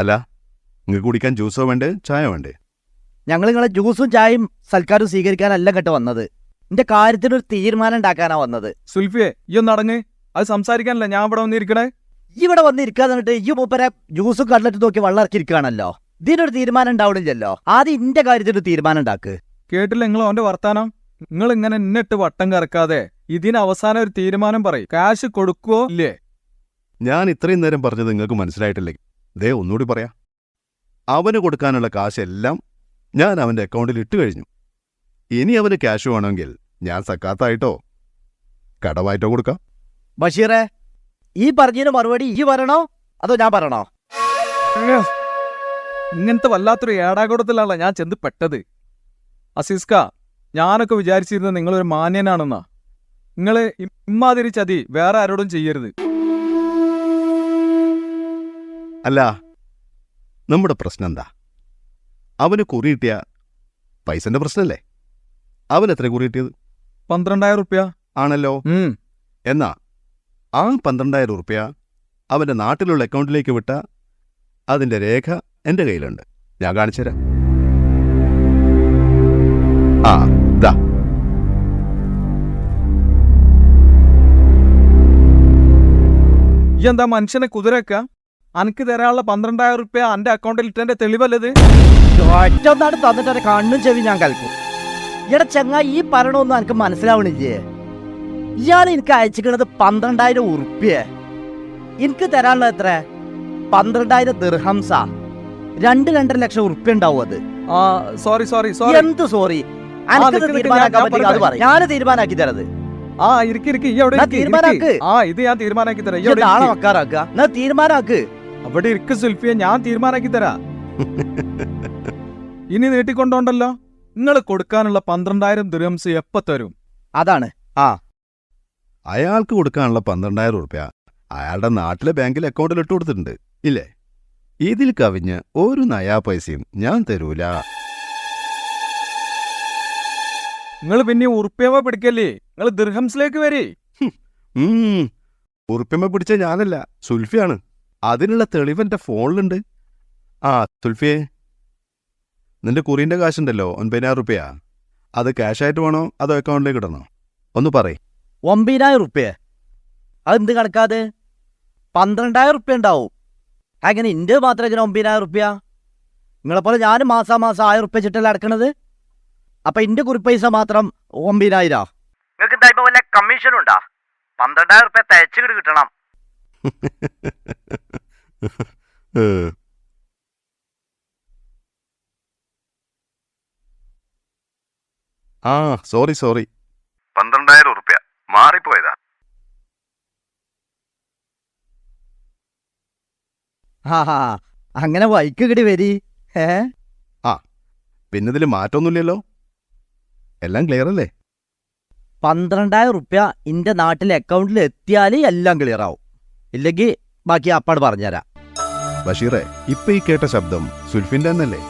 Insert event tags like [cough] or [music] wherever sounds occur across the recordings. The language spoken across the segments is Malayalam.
അല്ല നിങ്ങൾക്ക് കുടിക്കാൻ ജ്യൂസോ വേണ്ടേ ചായ വേണ്ടേ? ഞങ്ങൾ നിങ്ങളെ ജ്യൂസും ചായയും സൽക്കാരും സ്വീകരിക്കാനല്ല കേട്ടോ വന്നത്. എന്റെ കാര്യത്തിനൊരു തീരുമാനം ഉണ്ടാക്കാനാ വന്നത്. സുൽഫിയെ ഈ ഒന്ന് അടങ്ങ്. അത് സംസാരിക്കാനല്ല ഞാൻ ഇവിടെ വന്നിരിക്കണേ? ഈ ഇവിടെ വന്നിരിക്കാന്ന് പറഞ്ഞിട്ട് ഈ മൂപ്പരെ ജ്യൂസും കടലറ്റ് നോക്കി വെള്ളം ഇറക്കി ഇരിക്കുകയാണല്ലോ ഇതിനൊരു തീരുമാനം ഉണ്ടാവണില്ലല്ലോ. ആദ്യം ഇന്റെ കാര്യത്തിനൊരു തീരുമാനം ഉണ്ടാക്ക്. കേട്ടില്ല നിങ്ങൾ അവന്റെ വർത്താനം? നിങ്ങൾ ഇങ്ങനെ എന്നിട്ട് വട്ടം കറക്കാതെ ഇതിന് അവസാനം ഒരു തീരുമാനം പറയും. കാശ് കൊടുക്കുവോ ഇല്ലേ? ഞാൻ ഇത്രയും നേരം പറഞ്ഞത് നിങ്ങൾക്ക് മനസ്സിലായിട്ടില്ലേ? ദേ ഒന്നുകൂടി പറയാം. അവന് കൊടുക്കാനുള്ള കാശെല്ലാം ഞാൻ അവന്റെ അക്കൗണ്ടിൽ ഇട്ട് കഴിഞ്ഞു. ഇനി അവന് ക്യാഷ് വേണമെങ്കിൽ ഞാൻ സക്കാത്തായിട്ടോ? കടമായിട്ടോ കൊടുക്കാം. ബഷീറെ ഈ പറഞ്ഞതിന് മറുപടി ഈ പറയണോ? അതോ ഞാൻ പറയണോ? ഇങ്ങനത്തെ വല്ലാത്തൊരു ഏടാകൂടത്തിലാണ് ഞാൻ ചെന്ന് പെട്ടത്. അസീസ്ക ഞാനൊക്കെ വിചാരിച്ചിരുന്നത് നിങ്ങളൊരു മാന്യനാണെന്നാ. നിങ്ങൾ ഇമ്മാതിരി ചതി വേറെ ആരോടും ചെയ്യരുത്. അല്ല നമ്മുടെ പ്രശ്നം എന്താ? അവന് കുറി കിട്ടിയ പൈസന്റെ പ്രശ്നമല്ലേ അവൻ എത്ര കുറി കിട്ടിയത് പന്ത്രണ്ടായിരം റുപ്യ ആണല്ലോ. എന്നാ ആ പന്ത്രണ്ടായിരം റുപ്യ അവന്റെ നാട്ടിലുള്ള അക്കൗണ്ടിലേക്ക് വിട്ട അതിന്റെ രേഖ എന്റെ കയ്യിലുണ്ട്. ഞാൻ കാണിച്ചുതരാം ആ ദാ. എന്താ മനുഷ്യനെ കുതിരക്ക അനക്ക് തരാനുള്ള പന്ത്രണ്ടായിരം റുപ്യ എന്റെ അക്കൗണ്ടിൽ ഇട്ടെന്റെ തെളിവല്ലത്? ഒറ്റൊന്നാട് തന്നിട്ട് എന്റെ കണ്ണും ചെവി ഞാൻ കൽക്കും ഇവിടെ ചെങ്ങ ഈ പറയണമൊന്നും എനിക്ക് മനസ്സിലാവണില്ലേ? ഇയാൾ എനിക്ക് അയച്ചിക്കണത് പന്ത്രണ്ടായിരം ഉറുപ്പ്യ. എനിക്ക് തരാനുള്ള എത്ര? പന്ത്രണ്ടായിരം ദിർഹംസ. രണ്ട് രണ്ടര ലക്ഷം ഉറുപ്പ്യ ഉണ്ടാവും അത്. സോറി സോറി സോറി എന്ത് സോറി ഞാൻ- തീരുമാനാക്കി തരത്. ആ ഇരിക്കി ഇരിക്കി ഈ അവിടെ. തീരുമാനാക്ക്. ആ ഇത് ഞാൻ തീരുമാനാക്കി തരാം. തീരുമാനാക്ക് അവിടെ ഇരിക്ക സുൽഫിയെ ഞാൻ തീരുമാനാക്കി തരാ. [laughs] ഇനി നീട്ടിക്കൊണ്ടോണ്ടല്ലോ? നിങ്ങൾ കൊടുക്കാനുള്ള പന്ത്രണ്ടായിരം ദുരംസ് എപ്പോ തരും? അതാണ്. ആ. അയാൾക്ക് കൊടുക്കാനുള്ള പന്ത്രണ്ടായിരം ഉറുപ്യ അയാളുടെ നാട്ടിലെ ബാങ്കിൽ അക്കൗണ്ടിൽ ഇട്ട് കൊടുത്തിട്ടുണ്ട്. ഇല്ലേ? ഇതിൽ കവിഞ്ഞ് ഒരു നയാ പൈസയും ഞാൻ തരൂല. നിങ്ങൾ പിന്നെ ഉറുപ്പ്യവ പിടിക്കല്ലേ? നിങ്ങൾ ദിർഹംസിലേക്ക് വരേ. ഉം, ഉറുപ്യമ്മ പിടിച്ച ഞാനല്ല. സുൽഫിയാണ്. അതിനുള്ള തെളിവ് എന്റെ ഫോണിലുണ്ട്. ആ സുൽഫിയെ. നിന്റെ കുറിന്റെ കാശുണ്ടല്ലോ ഒൻപതിനായിരം റുപ്യ. അത് ക്യാഷായിട്ട് വേണോ അതോ അക്കൗണ്ടിലേക്ക് ഇടണോ? ഒന്ന് പറയ്. ഒമ്പതിനായിരം റുപ്യ? അതെന്ത് കണക്കാത്? പന്ത്രണ്ടായിരം റുപ്യ ഉണ്ടാവും. അങ്ങനെ ഇന്റെ മാത്രം ഇതിന് ഒമ്പതിനായിരം റുപ്യ? നിങ്ങളെപ്പോലെ ഞാനും മാസാ മാസം ആയിരം റുപ്യ ചിട്ടല്ല അടക്കണത്? അപ്പൊ ഇന്റെ കുറി പൈസ മാത്രം ഒമ്പതിനായിരം നിങ്ങൾക്ക് എന്താ വല്ല കമ്മീഷൻ ഉണ്ടാ പന്ത്രണ്ടായിരം റുപ്യ തയ്ച്ചു കിട്ടണം. ആ സോറി സോറി പന്ത്രണ്ടായിരം ഉറുപ്യ മാറിപ്പോയതാ. ആ ഹാ അങ്ങനെ വൈക്ക് കിടി വരി. ഏ ആ പിന്നെ ഇതിൽ മാറ്റമൊന്നുമില്ലല്ലോ എല്ലാം ക്ലിയർ അല്ലേ? പന്ത്രണ്ടായിരം ഉറുപ്പ്യ ഇന്റെ നാട്ടിലെ അക്കൗണ്ടിൽ എത്തിയാലേ എല്ലാം ക്ലിയർ ആവും. ഇല്ലെങ്കിൽ ബാക്കി അപ്പാട് പറഞ്ഞുതരാം ബഷീറെ ഇപ്പൊ ഈ കേട്ട ശബ്ദം സുൽഫിന്റെ എന്നല്ലേ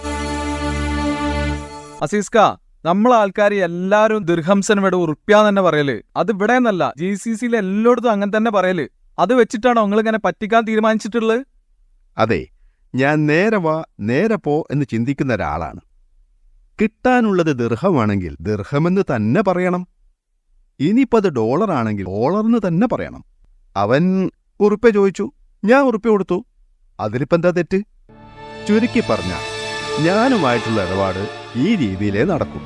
അസീസ്ക നമ്മൾ ആൾക്കാർ എല്ലാരും ദുർഹംസനം ഇവിടെ ഉറുപ്പ്യാന്ന് തന്നെ പറയൽ. അത് ഇവിടെ എന്നല്ല ജി സി സിയിൽ എല്ലായിടത്തും അങ്ങനെ തന്നെ പറയൽ. അത് വെച്ചിട്ടാണോ നിങ്ങൾ ഇങ്ങനെ പറ്റിക്കാൻ തീരുമാനിച്ചിട്ടുള്ളത്? അതെ ഞാൻ നേരെ വാ നേരെ പോ എന്ന് ചിന്തിക്കുന്ന ഒരാളാണ്. കിട്ടാനുള്ളത് ദീർഘമാണെങ്കിൽ ദീർഘമെന്ന് തന്നെ പറയണം. ഇനിയിപ്പത് അത് ഡോളർ ആണെങ്കിൽ ഡോളർന്ന് തന്നെ പറയണം. അവൻ ഉറുപ്പ്യ ചോദിച്ചു ഞാൻ ഉറുപ്പ കൊടുത്തു. അതിലിപ്പോ എന്താ തെറ്റ്? ചുരുക്കി പറഞ്ഞ ഞാനുമായിട്ടുള്ള ഇടപാട് ഈ രീതിയിലേ നടക്കും.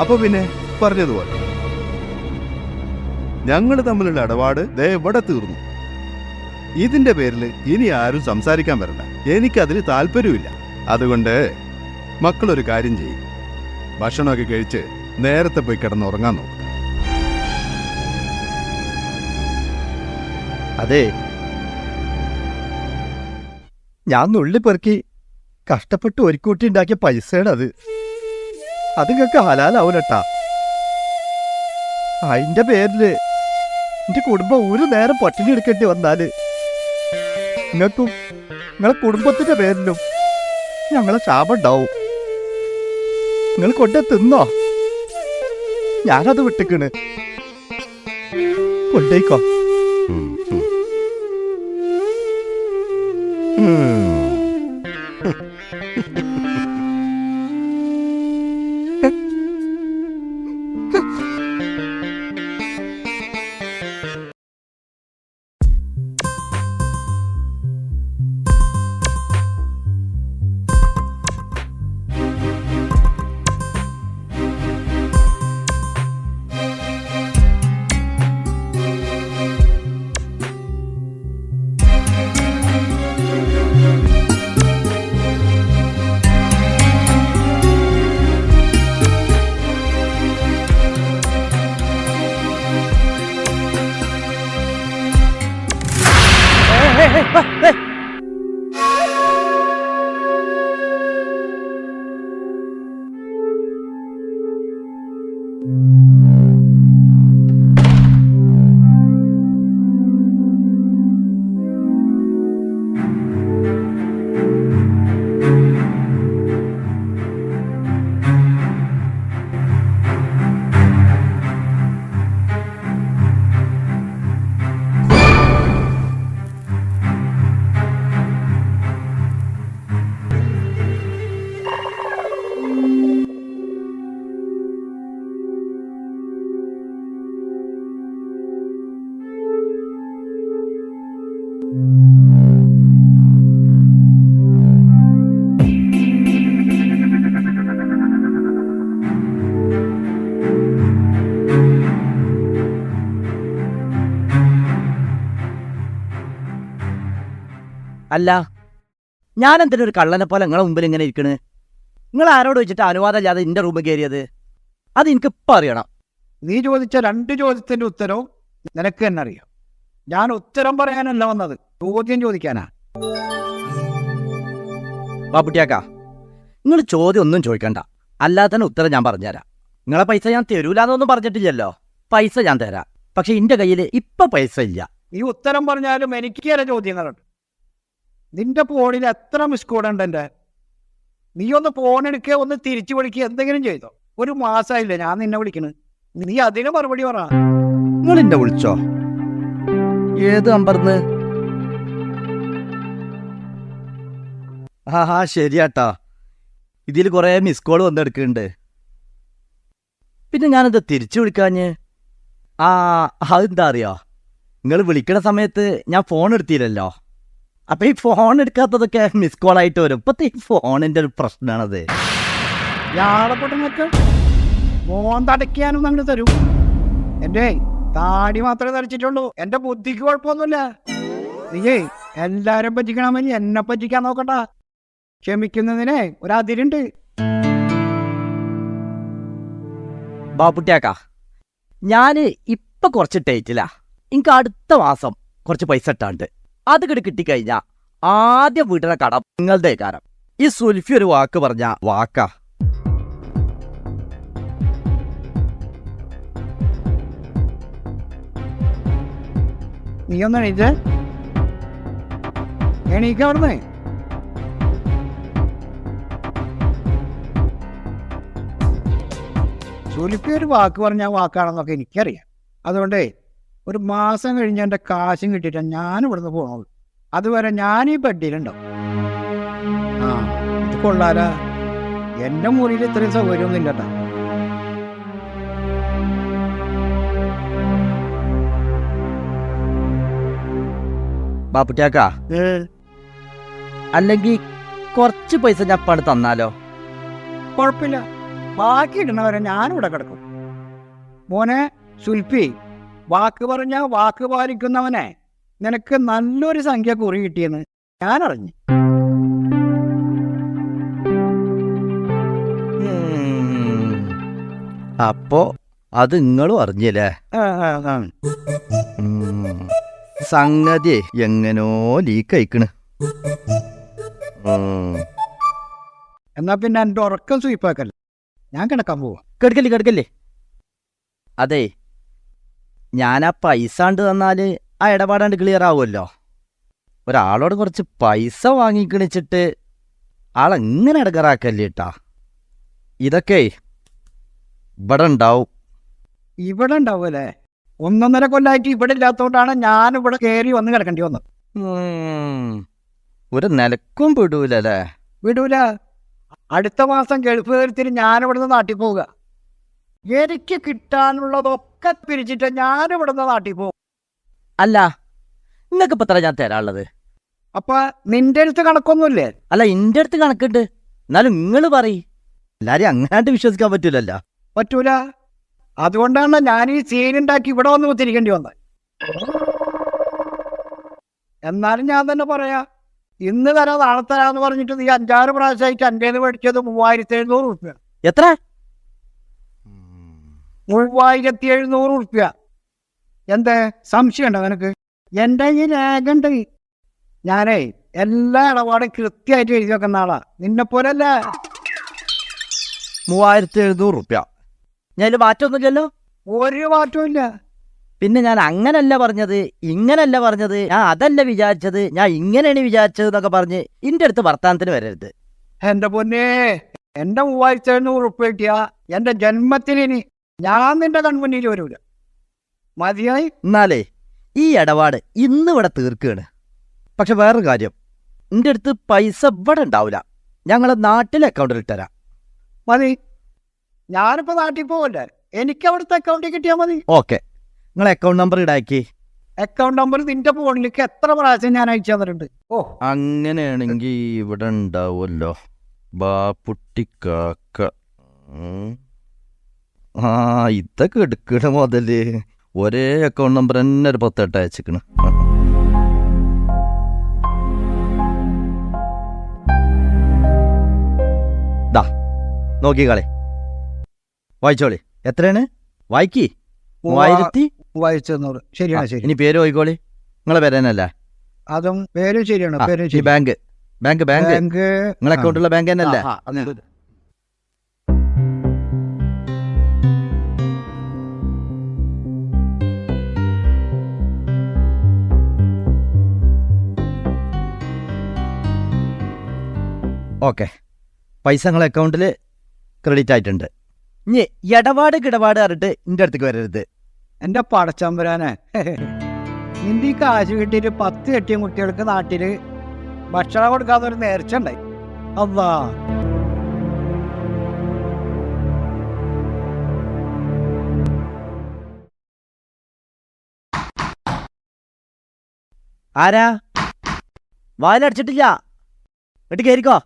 അപ്പൊ പിന്നെ പറഞ്ഞതുപോലെ ഞങ്ങൾ തമ്മിലുള്ള ഇടപാട് ദേ തീർന്നു. ഇതിന്റെ പേരിൽ ഇനി ആരും സംസാരിക്കാൻ വരണ്ട. എനിക്കതിൽ താല്പര്യമില്ല അതുകൊണ്ട് മക്കളൊരു കാര്യം ചെയ്യും. ഭക്ഷണമൊക്കെ കഴിച്ച് നേരത്തെ പോയി കിടന്നുറങ്ങാൻ നോക്കും. അതെ. ഞാൻ നുള്ളി പെറുക്കി കഷ്ടപ്പെട്ട് ഒരുക്കൂട്ടി ഉണ്ടാക്കിയ പൈസയാണ് അത്. അത് നിങ്ങൾക്ക് ഹലാലാവൂലട്ടാ. അതിന്റെ പേരിൽ എന്റെ കുടുംബം ഒരു നേരം പട്ടിണി എടുക്കേണ്ടി വന്നാൽ നിങ്ങൾക്കും നിങ്ങളെ കുടുംബത്തിന്റെ പേരിലും ഞങ്ങളെ ശാപം ഉണ്ടാവും. നിങ്ങൾ കൊണ്ടേ തിന്നോ? ഞാനത് വിട്ടിക്കണ്. കൊണ്ടേക്കോ? 음. 음. [laughs] അല്ല ഞാൻ എന്തിനാ ഒരു കള്ളനെ പോലെ നിങ്ങളെ മുമ്പിൽ ഇങ്ങനെ ഇരിക്കണ്? നിങ്ങൾ ആരോട് വെച്ചിട്ട് അനുവാദം ഇല്ലാതെ എന്റെ റൂമിൽ കയറിയത്? അത് എനിക്ക് ഇപ്പം അറിയണം. നീ ചോദിച്ച രണ്ട് ചോദ്യത്തിന്റെ ഉത്തരവും നിനക്ക് തന്നെ അറിയാം. ഞാൻ ഉത്തരം പറയാനല്ല വന്നത് ചോദ്യം ചോദിക്കാനാ. ബാബുട്ടിയാക്ക നിങ്ങൾ ചോദ്യം ഒന്നും ചോദിക്കണ്ട. അല്ലാതെ തന്നെ ഉത്തരം ഞാൻ പറഞ്ഞുതരാം. നിങ്ങളെ പൈസ ഞാൻ തരൂലെന്നൊന്നും പറഞ്ഞിട്ടില്ലല്ലോ. പൈസ ഞാൻ തരാം. പക്ഷെ എന്റെ കയ്യിൽ ഇപ്പൊ പൈസ ഇല്ല. ഈ ഉത്തരം പറഞ്ഞാലും എനിക്ക് ചില ചോദ്യങ്ങളുണ്ട്. നിന്റെ ഫോണിൽ എത്ര മിസ് കോഡ് ഉണ്ട് എന്റെ? നീ ഒന്ന് ഫോൺ എടുക്കുക ഒന്ന് തിരിച്ചു വിളിക്കുക എന്തെങ്കിലും ചെയ്തോ? ഒരു മാസമായില്ല ഞാൻ നിന്നെ വിളിക്കണ്. നീ അതിന് മറുപടി പറ. നിങ്ങൾ എന്നെ വിളിച്ചോ? ഏത് നമ്പർന്ന്? ആ ആ ശരിയാട്ടാ. ഇതിൽ കുറേ മിസ് കോൾ വന്നെടുക്കുന്നുണ്ട്. പിന്നെ ഞാനെന്താ തിരിച്ചു വിളിക്കാഞ്ഞ്? ആ അതെന്താ അറിയോ? നിങ്ങൾ വിളിക്കണ സമയത്ത് ഞാൻ ഫോൺ എടുത്തില്ലല്ലോ. അപ്പൊ ഈ ഫോൺ എടുക്കാത്തതൊക്കെ മിസ് കോൾ ആയിട്ട് വരും. ഇപ്പത്തെ ഈ ഫോണിന്റെ ഒരു പ്രശ്നമാണത് ഞാളപ്പെട്ട നിനക്ക് മോൻ തടയ്ക്കാനും അങ്ങനെ തരൂ. എന്റെ താടി മാത്രമേ തരച്ചിട്ടുള്ളൂ എന്റെ ബുദ്ധിക്ക് കുഴപ്പമൊന്നുമില്ല. നീയേ എല്ലാരും പറ്റിക്കണമെങ്കിൽ എന്നെ പറ്റിക്കാൻ നോക്കണ്ട. ക്ഷമിക്കുന്നതിനെ ഒരതിരുണ്ട് ബാപ്പുട്ടിയാക്ക ഞാൻ ഇപ്പൊ കുറച്ച് ടൈറ്റിലാ എനിക്ക് അടുത്ത മാസം കുറച്ച് പൈസ ഇട്ടാണ്ട്. അത് കിട്ടി കിട്ടിക്കഴിഞ്ഞാ ആദ്യം വീട്ടിലെ കടം നിങ്ങളുടെ കാരം ഈ സുൽഫി ഒരു വാക്ക് പറഞ്ഞ വാക്ക. നീ ഒന്ന് എണീറ്റ്. എണീക്ക സുലിപ്പി ഒരു വാക്ക് പറഞ്ഞ വാക്കാണെന്നൊക്കെ എനിക്കറിയാം. അതുകൊണ്ടേ ഒരു മാസം കഴിഞ്ഞ് എന്റെ കാശും കിട്ടിയിട്ട് ഞാൻ ഇവിടുന്ന് പോകണുള്ളൂ അതുവരെ ഞാൻ ഈ പെട്ടിയിലുണ്ടാവും ആ ഇത് കൊള്ളാല. എന്റെ മുറിയിൽ ഇത്രയും സൗകര്യമൊന്നും ഇല്ലട്ടാ. ബാപ്പുട്ടിയാക്ക. അല്ലെങ്കിൽ കുറച്ച് പൈസ ഞാൻ അപ്പാട് തന്നാലോ? കുഴപ്പമില്ല. ബാക്കി ഇടുന്നവരെ ഞാനിവിടെ കിടക്കും. മോനെ സുൽപ്പി വാക്ക് പറഞ്ഞ വാക്ക് പാലിക്കുന്നവനെ നിനക്ക് നല്ലൊരു സംഖ്യ കുറി കിട്ടിയെന്ന് ഞാൻ അറിഞ്ഞു. അപ്പോ അത് നിങ്ങളും അറിഞ്ഞില്ലേ. സംഗതി എങ്ങനോ ലീക്ക് അയക്കണ് എന്നാ പിന്നെ എന്റെ ഉറക്കം സ്വീപ്പാക്കല്ലേ ഞാൻ കിടക്കാൻ പോവാ. കെടുക്കല്ലേ കെടുക്കല്ലേ? അതെ. ഞാൻ ആ പൈസ കണ്ട് തന്നാൽ ആ ഇടപാടാണ്ട് ക്ലിയർ ആവുമല്ലോ ഒരാളോട് കുറച്ച് പൈസ വാങ്ങിക്കണിച്ചിട്ട് ആളെങ്ങനെ ഇടകറാക്കല്ലേ കേട്ടാ ഇതൊക്കെ ഇവിടെ ഉണ്ടാവും ഇവിടെ ഉണ്ടാവുമല്ലേ ഒന്നൊന്നര കൊല്ലായിട്ട് ഇവിടെ ഇല്ലാത്തതുകൊണ്ടാണ് ഞാൻ ഇവിടെ കയറി വന്ന് കിടക്കേണ്ടി വന്നത്. ഒരു നിലക്കും വിടൂലല്ലേ? വിടൂല. അടുത്ത മാസം ഗൾഫ് കയറിത്തിന് ഞാൻ ഇവിടുന്ന് നാട്ടിൽ പോവുക എനിക്ക് കിട്ടാനുള്ളതൊക്കെ പിരിച്ചിട്ട് ഞാൻ ഇവിടുന്ന് നാട്ടിൽ പോകും. അല്ല നിങ്ങൾക്ക് ഇപ്പൊ എത്ര ഞാൻ തരാനുള്ളത്? അപ്പൊ നിന്റെ അടുത്ത് കണക്കൊന്നുമില്ലേ? അല്ല ഇന്റെ അടുത്ത് കണക്കുണ്ട്. എന്നാലും നിങ്ങൾ പറയ്. എല്ലാരും അങ്ങനായിട്ട് വിശ്വസിക്കാൻ പറ്റൂലല്ല. പറ്റൂല. അതുകൊണ്ടാണ് ഞാൻ ഈ സീനുണ്ടാക്കി ഇവിടെ വന്ന് കുത്തിരിക്കേണ്ടി വന്നത്. എന്നാലും ഞാൻ തന്നെ പറയാ. ഇന്ന് തരാം നാളെ തരാന്ന് പറഞ്ഞിട്ട് നീ അഞ്ചാറ് പ്രാവശ്യമായിട്ട് എന്റെ മേടിച്ചത് മൂവായിരത്തി എഴുന്നൂറ് റുപ്യ. എത്ര? മൂവായിരത്തി എഴുന്നൂറ് റുപ്യ എന്തേ? സംശയമുണ്ടോ നിനക്ക്? എന്റെ ഈ രേഖ ഉണ്ട് ഞാനേ എല്ലാ ഇടപാടും കൃത്യമായിട്ട് എഴുതി വെക്കുന്ന ആളാ. നിന്നെ പോലല്ല. മൂവായിരത്തി എഴുന്നൂറ് റുപ്യ ഞാൻ മാറ്റമൊന്നുമില്ലല്ലോ ഒരു മാറ്റവും ഇല്ല. പിന്നെ ഞാൻ അങ്ങനല്ല പറഞ്ഞത് ഇങ്ങനല്ല പറഞ്ഞത് ഞാൻ അതല്ല വിചാരിച്ചത് ഞാൻ ഇങ്ങനെയാണ് വിചാരിച്ചത് എന്നൊക്കെ പറഞ്ഞ് ഇന്റെ അടുത്ത് വർത്താനത്തിന് വരരുത്. എന്റെ പൊന്നേ എന്റെ മൂവായിരത്തി എഴുന്നൂറ് റുപ്യ കിട്ടിയ എന്റെ ജന്മത്തിലിനി ഞാൻ നിന്റെ കൺമുന്നിൽ വരൂല. മതിയായി? എന്നാലേ ഈ ഇടപാട് ഇന്ന് ഇവിടെ തീർക്കുകയാണ്. പക്ഷെ വേറൊരു കാര്യം. എന്റെ അടുത്ത് പൈസ ഇവിടെ ഉണ്ടാവില്ല ഞങ്ങളെ നാട്ടിലെ അക്കൗണ്ടിൽ ഇട്ടുതരാം മതി. ഞാനിപ്പോ നാട്ടിൽ പോവല്ലേ? എനിക്ക് അവിടുത്തെ അക്കൗണ്ടിൽ കിട്ടിയാൽ മതി. ഓക്കെ. നിങ്ങൾ അക്കൗണ്ട് നമ്പർ ഇടാക്കി അക്കൗണ്ട് നമ്പർ നിന്റെ ഫോണിലേക്ക് എത്ര പ്രാവശ്യം ഞാൻ അയച്ചു തന്നിട്ടുണ്ട്. ഓ. അങ്ങനെയാണെങ്കിൽ ഇവിടെ ഉണ്ടാവുമല്ലോ. ബാപ്പുട്ടിക്കാക്ക. ആ ഇതൊക്കെ എടുക്കണ മുതൽ ഒരേ അക്കൗണ്ട് നമ്പർ തന്നെ ഒരു പത്തെട്ട് അയച്ചിക്കണ്. ദാ നോക്കിക്കളെ വായിച്ചോളി. എത്രയാണ്? വായിക്കി. മൂവായിരത്തി? എണ്ണൂറ് ശരിയാണ് ശരി. ഇനി പേര് നോക്കിക്കോളി നിങ്ങളെ പേര് തന്നെയല്ലേ അതും പേരും ശരിയാണ് പേരും ബാങ്ക്. Bank bank. നിങ്ങളെ അക്കൗണ്ടുള്ള ബാങ്ക് തന്നെയല്ലേ? ഓക്കെ. പൈസ നിങ്ങളെ അക്കൗണ്ടിൽ ക്രെഡിറ്റ് ആയിട്ടുണ്ട്. ഇനി ഇടപാട് കിടപാട് അറിട്ട് എന്റെ അടുത്തേക്ക് വരരുത്. എന്റെ പടച്ചമ്പരാനെ നിന്റെ ഈ കാശ് കിട്ടിയിട്ട് പത്ത് കെട്ടിയ കുട്ടികൾക്ക് നാട്ടിൽ ഭക്ഷണം കൊടുക്കാതെ ഒരു നേർച്ച ഉണ്ടായി. അതാ ആരാ? വായിലടച്ചിട്ടില്ല. എന്നിട്ട് കയറിക്കോ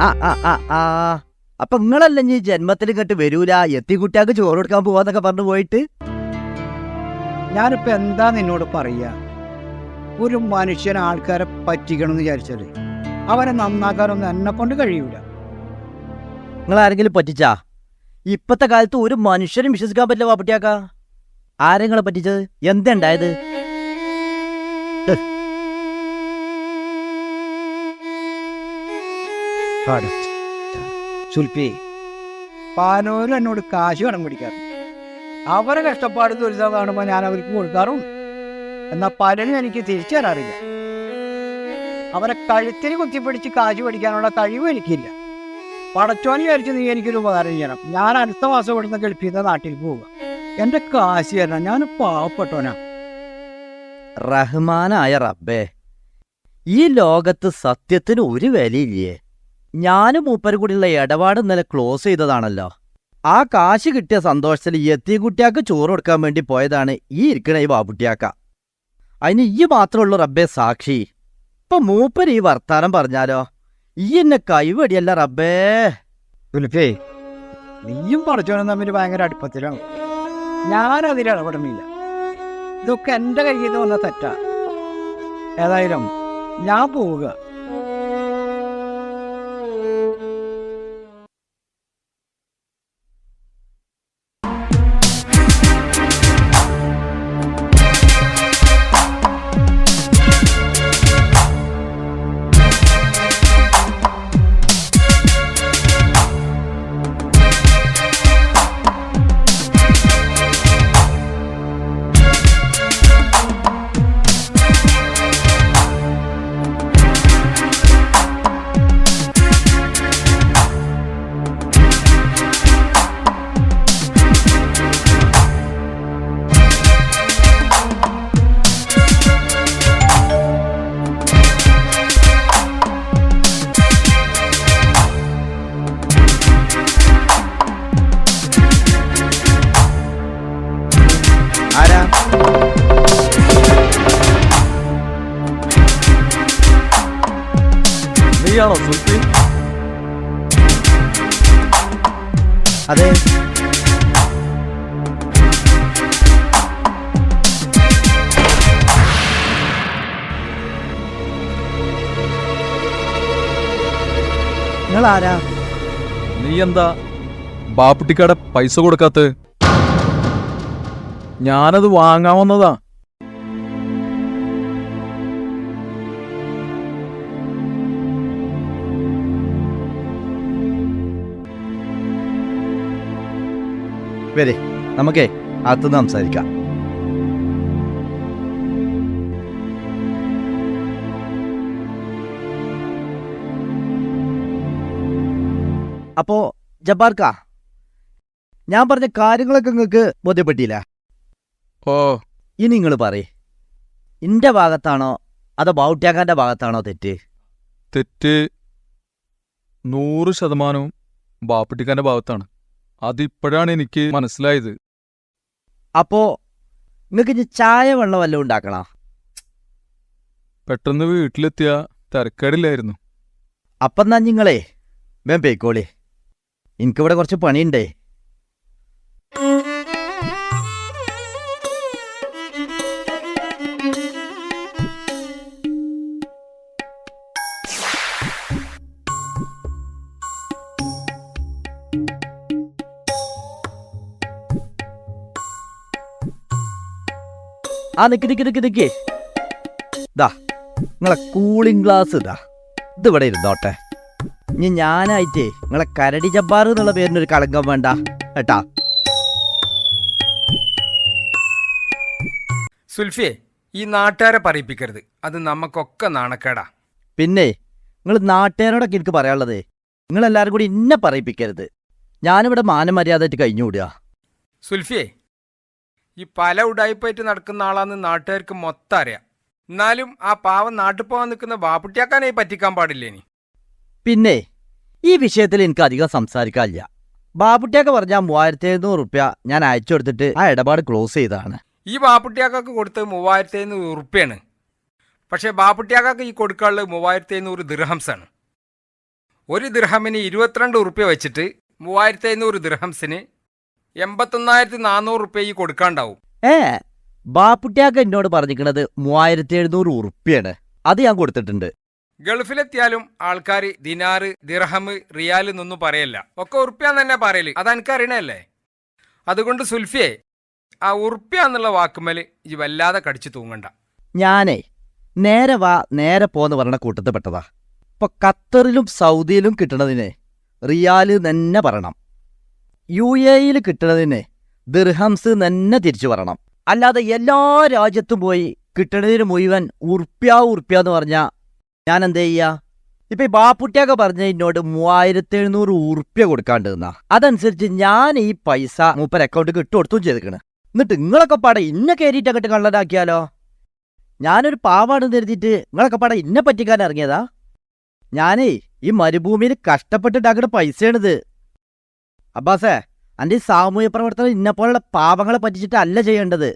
ആ ആ ആ ആ. അപ്പൊ നിങ്ങളല്ല ഇനി ജന്മത്തിൽ ഇങ്ങോട്ട് വരൂല? എത്തി കുട്ടിയാക്ക് ചോറ് കൊടുക്കാൻ പോവാന്നൊക്കെ പറഞ്ഞു പോയിട്ട്? ഞാനിപ്പോ എന്താ നിന്നോട് പറയാ? ഒരു മനുഷ്യൻ ആൾക്കാരെ പറ്റിക്കണം എന്ന് വിചാരിച്ചാൽ അവനെ നന്നാക്കാനൊന്നും എന്നെ കൊണ്ട് കഴിയൂല. നിങ്ങൾ ആരെങ്കിലും പറ്റിച്ചാ? ഇപ്പത്തെ കാലത്ത് ഒരു മനുഷ്യനും വിശ്വസിക്കാൻ പറ്റില്ല വാപ്പട്ടിയാക്ക ആരെങ്ങളെ പറ്റിച്ചത്? എന്താ സുൽപ്പി പാനോരും എന്നോട് കാശ് കടം പിടിക്കാറ് അവരെ കഷ്ടപ്പാട് ദുരിതം കാണുമ്പോൾ ഞാൻ അവർക്ക് കൊടുക്കാറുണ്ട്. എന്നാൽ പലരും എനിക്ക് തിരിച്ചു തരാറില്ല. അവരെ കഴുത്തിന് കുത്തിപ്പിടിച്ച് കാശ് പഠിക്കാനുള്ള കഴിവ് എനിക്കില്ല. പടച്ചോന് വിചാരിച്ച് നീ എനിക്കൊരു ഉപകാരം ചെയ്യണം. ഞാൻ അടുത്ത മാസം ഇവിടുന്ന് ഗൾഫിൽ നാട്ടിൽ പോവുക. എന്റെ കാശ് തരണം. ഞാൻ പാവപ്പെട്ടോനാ റഹ്മാനായ റബ്ബേ ഈ ലോകത്ത് സത്യത്തിന് ഒരു വിലയില്ലേ? ഞാനും മൂപ്പരും കൂടിയുള്ള ഇടപാട് ഇന്നലെ ക്ലോസ് ചെയ്തതാണല്ലോ. ആ കാശ് കിട്ടിയ സന്തോഷത്തിൽ എത്തി കുട്ടിയാക്ക് ചോറ് കൊടുക്കാൻ വേണ്ടി പോയതാണ് ഈ ഇരിക്കണ ഈ ബാബുട്ടിയാക്ക. അതിന് ഈ മാത്രമുള്ളൂ റബ്ബേ സാക്ഷി. ഇപ്പൊ മൂപ്പര് ഈ വർത്താനം പറഞ്ഞാലോ? ഈ എന്നെ കൈവടിയല്ല റബ്ബേ. സുൽഫേ നീയും പടച്ചോനും തമ്മിൽ ഭയങ്കര അടുപ്പത്തിലാണ്. ഞാനതിൽ ഇടപെടുന്നില്ല. ഇതൊക്കെ എന്റെ കയ്യിൽ നിന്ന് വന്ന തെറ്റാ. ഏതായാലും ഞാൻ പോവുക. ആരാ നീ എന്താ ബാപ്പുട്ടിക്കാടെ പൈസ കൊടുക്കാത്ത? ഞാനത് വാങ്ങാൻ വന്നതാ. വരെ നമുക്കേ അകത്തുനിന്ന് സംസാരിക്കാം. അപ്പോ ജബ്ബാർക്ക? ഞാൻ പറഞ്ഞ കാര്യങ്ങളൊക്കെ നിങ്ങൾക്ക് ബോധ്യപ്പെട്ടില്ല? ഓ. ഇനി നിങ്ങൾ പറയേ. ഇന്റെ ഭാഗത്താണോ അതോ ബൗട്ട്യാക്കാന്റെ ഭാഗത്താണോ തെറ്റ്? തെറ്റ് നൂറ് ശതമാനവും ബാപ്പുട്ടിക്കാന്റെ ഭാഗത്താണ്. അതിപ്പോഴാണ് എനിക്ക് മനസ്സിലായത്. അപ്പോ നിങ്ങൾക്ക് ഇനി ചായ വെള്ളം വല്ലതും ഉണ്ടാക്കണോ? പെട്ടെന്ന് വീട്ടിലെത്തിയ തിരക്കേടില്ലായിരുന്നു. അപ്പന്നാ നിങ്ങളേ? വേം പേക്കോളി എനിക്കിവിടെ കുറച്ച് പണിയുണ്ടേ. ആ നിക്ക് നിക്ക് നിക്ക് നിക്കേ. ദാ നിങ്ങളെ കൂളിംഗ് ഗ്ലാസ് ഇതാ. ഇതിവിടെ ഇരുന്നോട്ടെ. ഇനി ഞാനായിട്ടേ നിങ്ങളെ കരടി ജബ്ബാർ എന്നുള്ള പേരിനൊരു കളങ്കം വേണ്ട. കേട്ടാ? സുൽഫിയെ ഈ നാട്ടുകാരെ പറയിപ്പിക്കരുത്. അത് നമുക്കൊക്കെ നാണക്കേടാ. പിന്നെ നിങ്ങൾ നാട്ടുകാരോടൊക്കെ എനിക്ക് പറയാനുള്ളത് നിങ്ങളെല്ലാവരും കൂടി ഇന്നെ പറയിപ്പിക്കരുത്. ഞാനിവിടെ മാനമര്യാദയായിട്ട് കഴിഞ്ഞുകൂടുക സുൽഫിയെ ഈ പല ഉടായ്പായിട്ട് നടക്കുന്ന ആളാന്ന് നാട്ടുകാർക്ക് മൊത്തം അറിയാം. എന്നാലും ആ പാവം നാട്ടിൽ പോകാൻ നിൽക്കുന്ന വാപ്പുട്ടിയാക്കാനായി പറ്റിക്കാൻ പാടില്ലേ ഇനി പിന്നെ ഈ വിഷയത്തിൽ എനിക്ക് അധികം സംസാരിക്കാനില്ല. ബാബുട്ടിയൊക്കെ പറഞ്ഞ മൂവായിരത്തി എഴുന്നൂറ് റുപ്യ ഞാൻ അയച്ചു കൊടുത്തിട്ട് ആ ഇടപാട് ക്ലോസ് ചെയ്തതാണ്. ഈ ബാബുട്ടിയാക്കൾക്ക് കൊടുത്തത് മൂവായിരത്തി എഴുന്നൂറ് റുപ്യാണ്. പക്ഷേ ബാബുട്ടിയാക്കൾക്ക് ഈ കൊടുക്കാനുള്ളത് മൂവായിരത്തി എഴുന്നൂറ് ദിർഹംസാണ് ഒരു ദിർഹമിന് ഇരുപത്തിരണ്ട് ഉറുപ്പ്യ വെച്ചിട്ട് മൂവായിരത്തി എഴുന്നൂറ് ദിർഹംസിന് എൺപത്തൊന്നായിരത്തി നാനൂറ് ഉറുപ്പ്യ ഈ കൊടുക്കാണ്ടാവും. ഏ ബാപ്പുട്ടിയാക്ക എന്നോട് പറഞ്ഞിരിക്കണത് മൂവായിരത്തി എഴുന്നൂറ് ഉറുപ്പ്യാണ് അത് ഞാൻ കൊടുത്തിട്ടുണ്ട്. ഗൾഫിലെത്തിയാലും ആൾക്കാർ ദിനാറ് ദിർഹം റിയാൽ എന്നൊന്നും പറയല്ല. ഒക്കെ ഉറുപ്പ്യാന്ന് തന്നെ പറയൽ. അത് എനിക്കറിയണല്ലേ അതുകൊണ്ട് സുൽഫിയെ ആ ഉറുപ്പ്യ എന്നുള്ള വാക്കുമേൽ ഈ വല്ലാതെ കടിച്ചു തൂങ്ങണ്ട. ഞാനേ നേരെ വാ നേരെ പോന്ന് പറഞ്ഞ കൂട്ടത്തിൽ പെട്ടതാ ഇപ്പൊ ഖത്തറിലും സൗദിയിലും കിട്ടണതിനെ റിയാൽ തന്നെ പറയണം. യു എയിൽ കിട്ടണതിന് ദിർഹംസ് തന്നെ തിരിച്ചു പറയണം. അല്ലാതെ എല്ലാ രാജ്യത്തും പോയി കിട്ടണതിന് മുഴുവൻ ഉർപ്യാ ഉർപ്യാന്ന് എന്ന് പറഞ്ഞാ ഞാൻ എന്ത് ചെയ്യാ ഇപ്പൊ ഈ ബാപ്പുട്ടിയൊക്കെ പറഞ്ഞ എന്നോട് മൂവായിരത്തി എഴുന്നൂറ് ഉറുപ്പ്യ കൊടുക്കാണ്ട് നിന്നാ. അതനുസരിച്ച് ഞാൻ ഈ പൈസ മൂപ്പർ അക്കൗണ്ടിൽ ഇട്ട് കൊടുത്തും ചെയ്തിക്കണ്. എന്നിട്ട് നിങ്ങളൊക്കെ പാടെ ഇന്നെ കയറിയിട്ട് അങ്ങോട്ട് കള്ളനാക്കിയാലോ? ഞാനൊരു പാവാണെന്ന് കരുതിയിട്ട് നിങ്ങളൊക്കെ പാടെ ഇന്നെ പറ്റിക്കാൻ ഇറങ്ങിയതാ? ഞാനേ ഈ മരുഭൂമിയിൽ കഷ്ടപ്പെട്ടിട്ടാക്കുന്ന പൈസയാണിത്. അബ്ബാസേ എന്റെ ഈ സാമൂഹ്യ പ്രവർത്തനം ഇന്നെപ്പോലുള്ള പാവങ്ങളെ പറ്റിച്ചിട്ടല്ല ചെയ്യേണ്ടത്.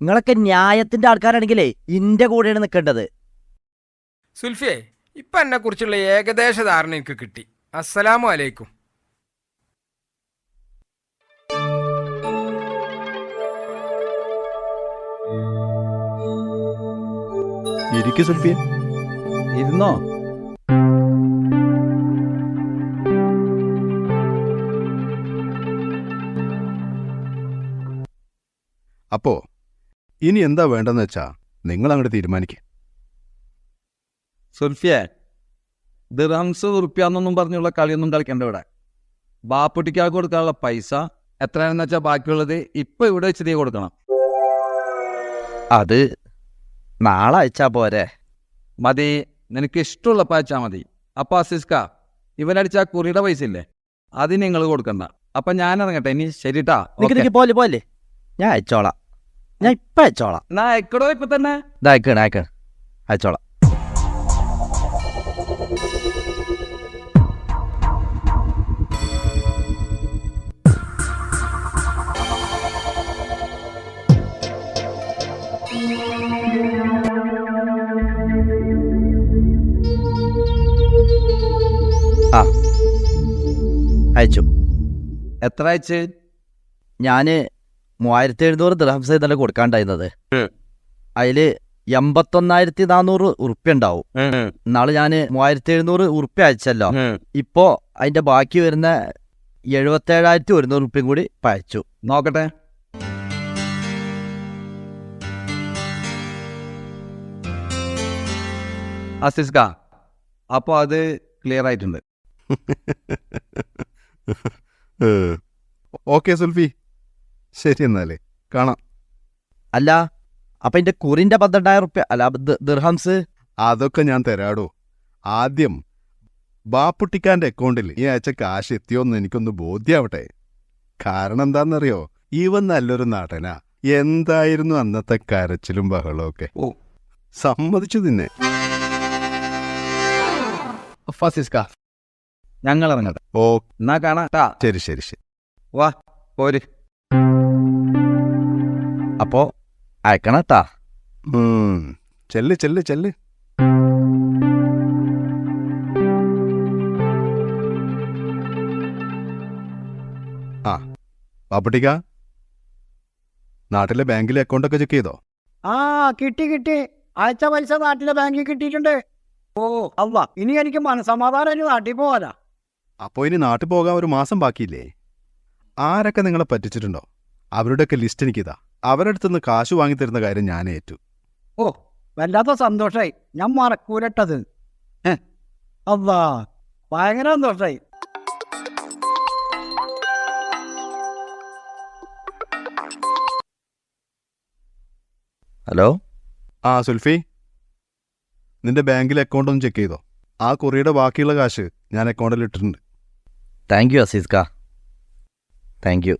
നിങ്ങളൊക്കെ ന്യായത്തിന്റെ ആൾക്കാരാണെങ്കിലേ ഇന്റെ കൂടെയാണ് നിൽക്കേണ്ടത്. സുൽഫിയെ ഇപ്പം എന്നെക്കുറിച്ചുള്ള ഏകദേശ ധാരണ എനിക്ക് കിട്ടി. അസ്സലാമു അലൈക്കും. ഇരുന്നോ? അപ്പോ ഇനി എന്താ വേണ്ടെന്ന് വെച്ചാ നിങ്ങൾ അങ്ങോട്ട് തീരുമാനിക്കുക സുൽഫിയെ ദിർഹംസ് ഉറുപ്പ്യാന്നൊന്നും പറഞ്ഞുള്ള കളിയൊന്നും കളിക്കണ്ട ഇവിടെ. ബാപ്പുട്ടിക്കാർക്ക് കൊടുക്കാനുള്ള പൈസ എത്രയാണെന്ന് വെച്ചാൽ ബാക്കിയുള്ളത് ഇപ്പൊ ഇവിടെ വെച്ച് നീ കൊടുക്കണം. അത് നാളെ അയച്ചാ പോരെ. മതി നിനക്ക് ഇഷ്ടമുള്ളപ്പോൾ അയച്ചാൽ മതി. അപ്പൊ അസിസ്ക ഇവനടിച്ച ആ കുറിയുടെ പൈസ ഇല്ലേ? അത് നിങ്ങൾ കൊടുക്കണ്ട. അപ്പൊ ഞാൻ ഇറങ്ങട്ടെ ഇനി ശരിട്ടാ. പോലെ പോലെ. ഞാൻ അയച്ചോളാം. ഞാൻ ഇപ്പൊ അയച്ചോളാം. എന്നാ അയക്കടോ ഇപ്പൊ തന്നെ അയക്കണ അയക്കണ അയച്ചോളാം. അയച്ചു. എത്ര അയച്ച്? ഞാൻ മൂവായിരത്തി എഴുന്നൂറ് ദിർഹംസ് ഇന്നലെ കൊടുക്കാണ്ടായിരുന്നത്. അതിൽ അതിൽ എൺപത്തൊന്നായിരത്തി നാനൂറ് ഉറുപ്പ്യ ഉണ്ടാവും നാളെ ഞാൻ മൂവായിരത്തി എഴുന്നൂറ് ഉറുപ്പ്യ അയച്ചല്ലോ. ഇപ്പോ അതിന്റെ ബാക്കി വരുന്ന എഴുപത്തേഴായിരത്തി ഒരുന്നൂറ് ഉറുപ്പ്യം കൂടി അയച്ചു. നോക്കട്ടെ. അസിസ്ക അപ്പൊ അത് ക്ലിയർ ആയിട്ടുണ്ട്. ഓക്കെ സുൽഫി. ശരി എന്നാലേ. കാണാം. അല്ല അപ്പം എന്റെ കുറിന്റെ പന്ത്രണ്ടായിരം റുപ്യ അല്ല ദിർഹംസ്? അതൊക്കെ ഞാൻ തരാടോ. ആദ്യം ബാപ്പുട്ടിക്കാന്റെ അക്കൗണ്ടിൽ ഈ അയച്ച കാശ് എത്തിയോന്ന് എനിക്കൊന്ന് ബോധ്യാവട്ടെ. കാരണം എന്താണെന്നറിയോ ഇവൻ നല്ലൊരു നടനാ. എന്തായിരുന്നു അന്നത്തെ കരച്ചിലും ബഹളവും ഒക്കെ? ഓ. സമ്മതിച്ചു നിന്നെ. ഫസിസ്ക. ഞങ്ങൾ ഇറങ്ങട്ടെ ഓ. എന്നാ കാണാ. ശരി ശരി ശരി. വാ പോര്. അപ്പോ അയക്കണട്ടാ. ചെല്ല് ചെല്ല് ചെല്ല്. ആ പാപ്പട്ടിക്ക നാട്ടിലെ ബാങ്കിലെ അക്കൗണ്ട് ഒക്കെ ചെക്ക് ചെയ്തോ? ആ കിട്ടി കിട്ടി. അയച്ച പൈസ നാട്ടിലെ ബാങ്കിൽ കിട്ടിയിട്ടുണ്ട്. ഓ അല്ല ഇനി എനിക്ക് മനസമാധാനം നാട്ടിൽ പോവാനാ. അപ്പോൾ ഇനി നാട്ടിൽ പോകാൻ ഒരു മാസം ബാക്കിയില്ലേ? ആരൊക്കെ നിങ്ങളെ പറ്റിച്ചിട്ടുണ്ടോ? അവരുടെയൊക്കെ ലിസ്റ്റ് എനിക്കിതാ. അവരുടെ അടുത്തുനിന്ന് കാശ് വാങ്ങിത്തരുന്ന കാര്യം ഞാൻ ഏറ്റു. ഓ വല്ലാത്ത സന്തോഷായി. ഞാൻ മറക്കൂലട്ടത്. ഭയങ്കര സന്തോഷായി. ഹലോ? ആ സുൽഫി. നിന്റെ ബാങ്കിലെ അക്കൗണ്ട് ഒന്ന് ചെക്ക് ചെയ്തോ? ആ കുറിയുടെ ബാക്കിയുള്ള കാശ് ഞാൻ അക്കൗണ്ടിൽ ഇട്ടിട്ടുണ്ട്. താങ്ക് യു അസീസ്ക താങ്ക് യു